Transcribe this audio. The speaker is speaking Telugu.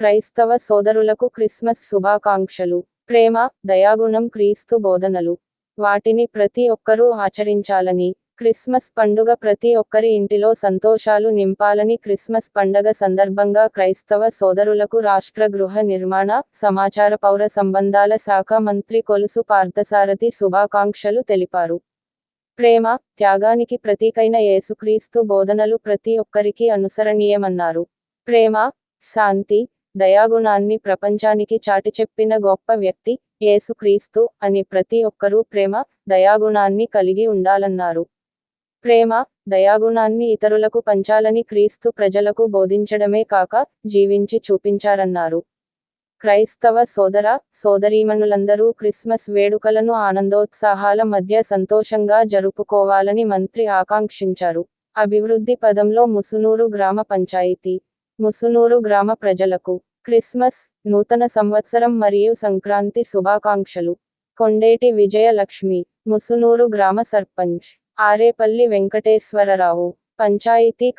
క్రైస్తవ సోదరులకు క్రిస్మస్ శుభాకాంక్షలు ప్రేమ దయాగుణం క్రీస్తు బోధనలు. వాటిని ప్రతి ఒక్కరూ ఆచరించాలని క్రిస్మస్ పండుగ ప్రతి ఒక్కరి ఇంటిలో సంతోషాలు నింపాలని క్రిస్మస్ పండగ సందర్భంగా క్రైస్తవ సోదరులకు రాష్ట్ర గృహ నిర్మాణ సమాచార పౌర సంబంధాల శాఖ మంత్రి కొలుసు పార్థసారథి శుభాకాంక్షలు తెలిపారు. ప్రేమ త్యాగానికి ప్రతీకైన యేసుక్రీస్తు బోధనలు ప్రతి ఒక్కరికి అనుసరణీయమన్నారు. ప్రేమ శాంతి దయాగుణాన్ని ప్రపంచానికి చాటి చెప్పిన గొప్ప వ్యక్తి యేసుక్రీస్తు అని ప్రతి ఒక్కరూ ప్రేమ దయాగుణాన్ని కలిగి ఉండాలన్నారు. ప్రేమ దయాగుణాన్ని ఇతరులకు పంచాలని క్రీస్తు ప్రజలకు బోధించడమే కాక జీవించి చూపించారన్నారు. క్రైస్తవ సోదర సోదరీమణులందరూ క్రిస్మస్ వేడుకలను ఆనందోత్సాహాల మధ్య సంతోషంగా జరుపుకోవాలని మంత్రి ఆకాంక్షించారు. అభివృద్ధి పదంలో ముసునూరు గ్రామ పంచాయతీ ముసునూరు గ్రామ ప్రజలకు క్రిస్మస్ నూతన సంవత్సరం మరియు సంక్రాంతి శుభాకాంక్షలు. కొండేటి విజయలక్ష్మి ముసునూరు గ్రామ సర్పంచ్ ఆరేపల్లి వెంకటేశ్వరరావు పంచాయతీ